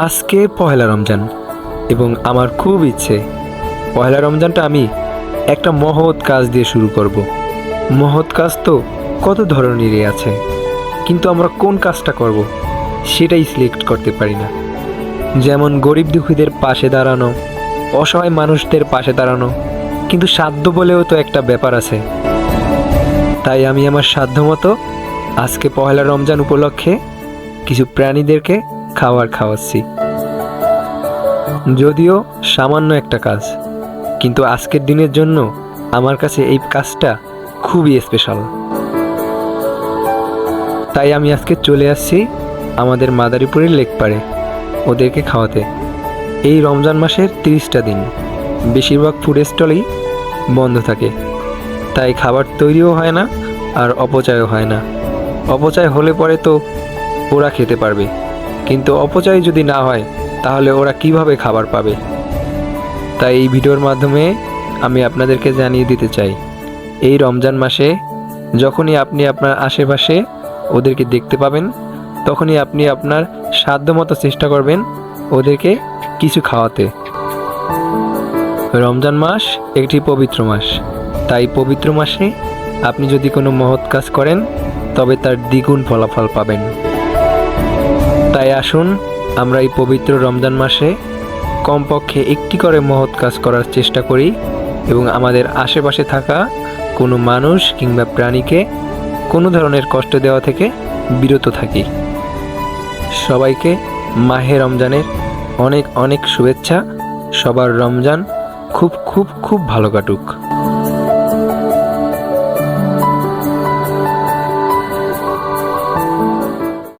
আজকে পহেলা রমজান এবং আমার খুব ইচ্ছে, পহেলা রমজানটা আমি একটা মহৎ কাজ দিয়ে শুরু করব। মহৎ কাজ তো কত ধরনেরই আছে, কিন্তু আমরা কোন কাজটা করব সেটাই সিলেক্ট করতে পারি না যেমন গরিব দুঃখীদের পাশে দাঁড়ানো, অসহায় মানুষদের পাশে দাঁড়ানো, কিন্তু সাধ্য বলেও তো একটা ব্যাপার আছে তাই আমি আমার সাধ্যমতো আজকে পহেলা রমজান উপলক্ষে কিছু প্রাণীদেরকে খাবার খাওয়াচ্ছি। যদিও সামান্য একটা কাজ, কিন্তু আজকের দিনের জন্য আমার কাছে এই কাজটা খুবই স্পেশাল তাই আমি আজকে চলে আসছি আমাদের মাদারীপুরের লেক পাড়ে, ওদেরকে খাওয়াতে। এই রমজান মাসের তিরিশটা দিন, বেশিরভাগ ফুড স্টলই বন্ধ থাকে। তাই খাবার তৈরিও হয় না, আর অপচয়ও হয় না। অপচয় হলে পরে তো ওরা খেতে পারবে। কিন্তু অপচয় যদি না হয়, তাহলে ওরা কীভাবে খাবার পাবে? তাই এই ভিডিওর মাধ্যমে আমি আপনাদেরকে জানিয়ে দিতে চাই, এই রমজান মাসে যখনই আপনি আপনার আশেপাশে ওদেরকে দেখতে পাবেন, তখনই আপনি আপনার সাধ্যমতো চেষ্টা করবেন ওদেরকে কিছু খাওয়াতে। রমজান মাস একটি পবিত্র মাস, তাই পবিত্র মাসে আপনি যদি কোনো মহৎ কাজ করেন, তবে তার দ্বিগুণ ফলাফল পাবেন। তাই আসুন, আমরা এই পবিত্র রমজান মাসে কমপক্ষে একটি করে মহৎ কাজ করার চেষ্টা করি এবং আমাদের আশেপাশে থাকা কোনো মানুষ কিংবা প্রাণীকে কোনো ধরনের কষ্ট দেওয়া থেকে বিরত থাকি। সবাইকে মাহে রমজানের অনেক অনেক শুভেচ্ছা। সবার রমজান খুব খুব খুব ভালো কাটুক।